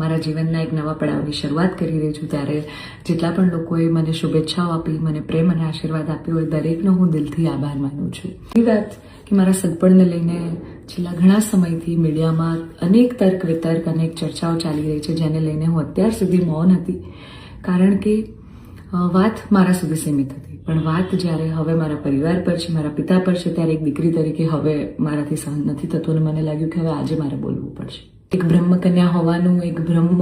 મારા જીવનના એક નવા પડાવની શરૂઆત કરી રહી છું, ત્યારે જેટલા પણ લોકોએ મને શુભેચ્છાઓ આપી, મને પ્રેમ અને આશીર્વાદ આપ્યો હોય, દરેકનો હું દિલથી આભાર માનું છું. એ વાત કે મારા સગપણને લઈને છેલ્લા ઘણા સમયથી મીડિયામાં અનેક તર્ક વિતર્ક, અનેક ચર્ચાઓ ચાલી રહી છે, જેને લઈને હું અત્યાર સુધી મૌન હતી. કારણ કે વાત મારા સુધી સીમિત હતી. પણ વાત જ્યારે હવે મારા પરિવાર પર છે, મારા પિતા પર છે, ત્યારે એક દીકરી તરીકે હવે મારાથી સહન નથી થતું અને મને લાગ્યું કે હવે આજે મારે બોલવું પડશે. એક બ્રહ્મકન્યા હોવાનું, એક બ્રહ્મ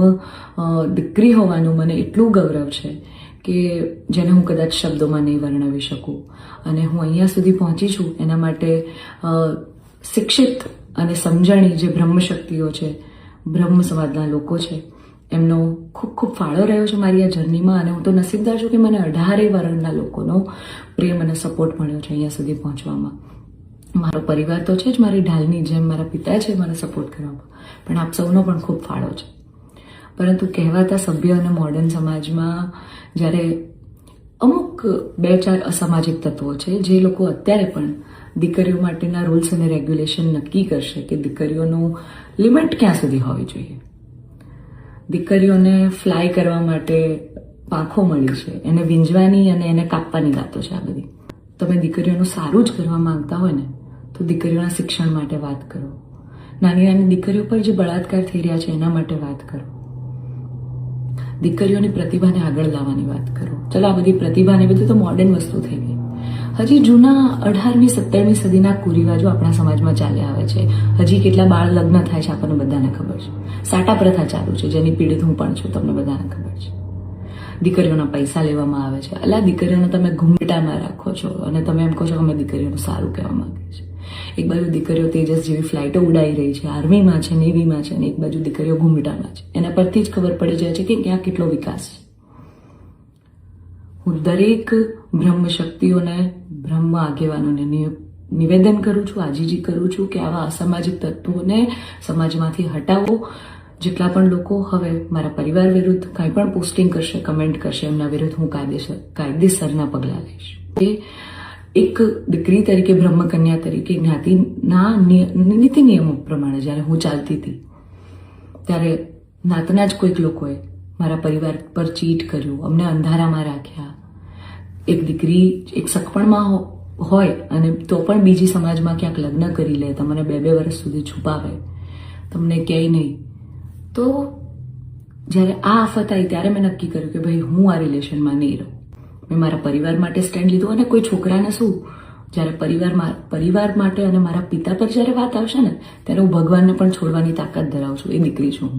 દીકરી હોવાનું મને એટલું ગૌરવ છે કે જેને હું કદાચ શબ્દોમાં નહીં વર્ણવી શકું. અને હું અહીંયા સુધી પહોંચી છું એના માટે શિક્ષિત અને સમજણી જે બ્રહ્મશક્તિઓ છે બ્રહ્મ સમાજના લોકો છે, એમનો ખૂબ ખૂબ ફાળો રહ્યો છે મારી આ જર્નીમાં અને હું તો નસીબદાર છું કે મને અઢારે વર્ણના લોકોનો પ્રેમ અને સપોર્ટ મળ્યો છે અહીંયા સુધી પહોંચવામાં. મારો પરિવાર તો છે જ, મારી ઢાલની જેમ મારા પિતા છે, મને સપોર્ટ કરવામાં પણ આપ સૌનો પણ ખૂબ ફાળો છે. પરંતુ કહેવાતા સભ્ય અને મોડર્ન સમાજમાં જ્યારે અમુક બે ચાર અસામાજિક તત્વો છે, જે લોકો અત્યારે પણ દીકરીઓ માટેના રૂલ્સ અને રેગ્યુલેશન નક્કી કરશે કે દીકરીઓનું લિમિટ ક્યાં સુધી હોવી જોઈએ. દીકરીઓને ફ્લાય કરવા માટે પાંખો મળી છે, એને વીંજવાની અને એને કાપવાની વાતો છે આ બધી. તમે દીકરીઓનું સારું જ કરવા માંગતા હોય ને તો દીકરીઓના શિક્ષણ માટે વાત કરો. નાની નાની દીકરીઓ પર જે બળાત્કાર થઈ રહ્યા છે, એના માટે વાત કરો. દીકરીઓની પ્રતિભાને આગળ લાવવાની વાત કરો. ચલો, આ બધી પ્રતિભા ને બધું તો મોડર્ન વસ્તુ થઈ ગઈ. હજી જૂના અઢારમી, સત્તરમી સદીના કુરિવાજો આપણા સમાજમાં ચાલ્યા આવે છે. હજી કેટલા બાળ લગ્ન થાય છે, આપણને બધાને ખબર છે. સાટા પ્રથા ચાલુ છે, જેની પીડિત હું પણ છું, તમને બધાને ખબર છે. દીકરીઓના પૈસા લેવામાં આવે છે. અલા, દીકરીઓને તમે ઘૂંઘટામાં રાખો છો અને તમે એમ કહો છો અમે દીકરીઓનું સારું કહેવા માંગીએ છે એક બાજુ દીકરીઓ તેજસ જેવી ફ્લાઇટો ઉડાઈ રહી છે, આર્મીમાં છે, નેવીમાં છે અને એક બાજુ દીકરીઓ ઘૂમટામાં છે. એના પરથી જ ખબર પડી જાય છે કે ક્યાં કેટલો વિકાસ છે. હું દરેક બ્રહ્મ શક્તિઓને બ્રહ્મ આગેવાનોને નિ- નિવેદન કરું છું, આજીજી કરું છું કે આવા અસામાજિક તત્વોને સમાજમાંથી હટાવો. જેટલા પણ લોકો હવે મારા પરિવાર વિરુદ્ધ કાંઈ પણ પોસ્ટિંગ કરશે કમેન્ટ કરશે, એમના વિરુદ્ધ હું કાયદેસર, કાયદેસરના પગલાં લઈશ. એ એક દીકરી તરીકે, બ્રહ્મકન્યા તરીકે જ્ઞાતિના નીતિ નિયમો પ્રમાણે જ્યારે હું ચાલતી હતી, ત્યારે નાતના જ કોઈક લોકોએ મારા પરિવાર પર ચીટ કર્યું, અમને અંધારામાં રાખ્યા. એક દીકરી એક સગપણમાં હોય અને તો પણ બીજી સમાજમાં ક્યાંક લગ્ન કરી લે, તમને બે બે વર્ષ સુધી છુપાવે, તમને ક્યાંય નહીં. તો જ્યારે આ આફત આવી, ત્યારે મેં નક્કી કર્યું કે ભાઈ, હું આ રિલેશનમાં નહીં રહું. મેં મારા પરિવાર માટે સ્ટેન્ડ લીધું અને કોઈ છોકરાને શું? જ્યારે પરિવારમાં પરિવાર માટે અને મારા પિતા પર જ્યારે વાત આવશે ને, ત્યારે હું ભગવાનને પણ છોડવાની તાકાત ધરાવું છું. એ દીકરી છું